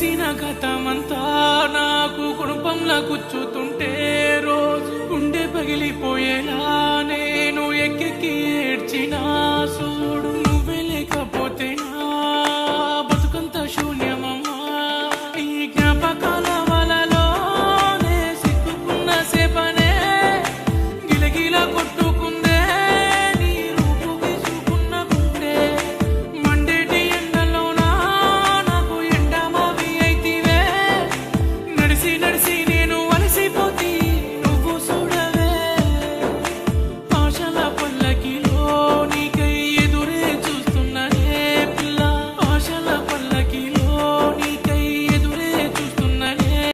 తెలిసిన గతమంతా నాకు కుటుంబంలా కూర్చుతుంటే రోజు గుండె పగిలిపోయేలా నేను ఎక్కెక్కి ನಡೆಸಿ ನಡೆಸಿ